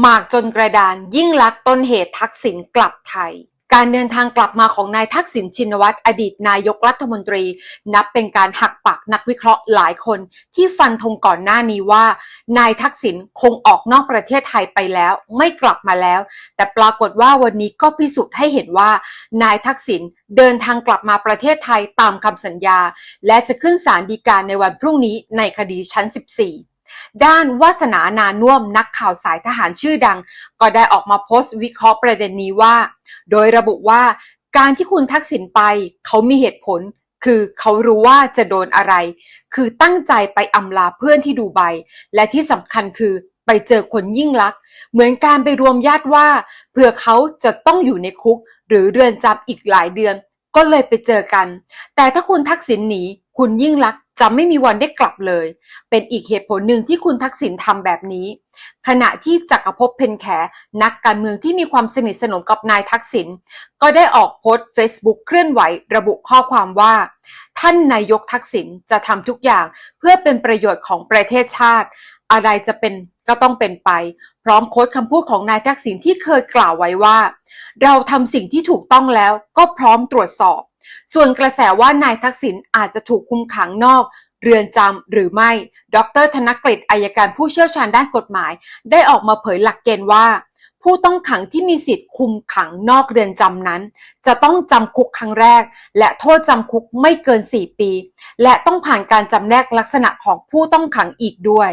หมากจนกระดานยิ่งลักษณ์ต้นเหตุทักษิณกลับไทย การเดินทางกลับมาของนายทักษิณชินวัตรอดีตนายกรัฐมนตรี นับเป็นการหักปากนักวิเคราะห์หลายคน ที่ฟันธงก่อนหน้านี้ว่า นายทักษิณคงออกนอกประเทศไทยไปแล้ว ไม่กลับมาแล้ว แต่ปรากฏว่าวันนี้ก็พิสูจน์ให้เห็นว่า นายทักษิณเดินทางกลับมาประเทศไทยตามคำสัญญา และจะขึ้นศาลฎีกาในวันพรุ่งนี้ในคดีชั้น 14 ด้านวาสนานานุ่วมนักข่าวสายทหารชื่อดัง ก็ได้ออกมาโพสต์วิเคราะห์ประเด็นนี้ว่า โดยระบุว่าการที่คุณทักษิณไป เขามีเหตุผล คือเขารู้ว่าจะโดนอะไร คือตั้งใจไปอำลาเพื่อนที่ดูไบและที่สำคัญคือไปเจอคนยิ่งลักษณ์เหมือนการไปรวมญาติว่าเผื่อเขาจะต้องอยู่ในคุก หรือเรือนจำอีกหลายเดือน ก็เลยไปเจอกัน แต่ถ้าคุณทักษิณหนี คุณยิ่งลักจะไม่มีวันได้กลับเลย เป็นอีกเหตุผลหนึ่งที่คุณทักษิณทำแบบนี้ ขณะที่จักรภพเพนแขนักการเมืองที่มีความสนิทสนมกับนายทักษิณก็ได้ออกโพสต์ Facebook เคลื่อนไหว ระบุข้อความว่า ท่านนายกทักษิณจะทำทุกอย่างเพื่อเป็นประโยชน์ของประเทศชาติ อะไรจะเป็นก็ต้องเป็นไป พร้อมโค้ดคำพูดของนายทักษิณที่เคยกล่าวไว้ว่า เราทำสิ่งที่ถูกต้องแล้วก็พร้อมตรวจสอบ ส่วนกระแสว่านายทักษิณอาจจะถูกคุมขังนอก เรือนจำหรือไม่ ดร ธนกฤษอายการผู้เชี่ยวชาญด้านกฎหมาย ได้ออกมาเผยหลักเกณฑ์ว่า ผู้ต้องขังที่มีสิทธิ์คุมขังนอกเรือนจำนั้น จะต้องจำคุกครั้งแรก และโทษจำคุกไม่เกิน 4 ปี และต้องผ่านการจำแนกลักษณะของผู้ต้องขังอีกด้วย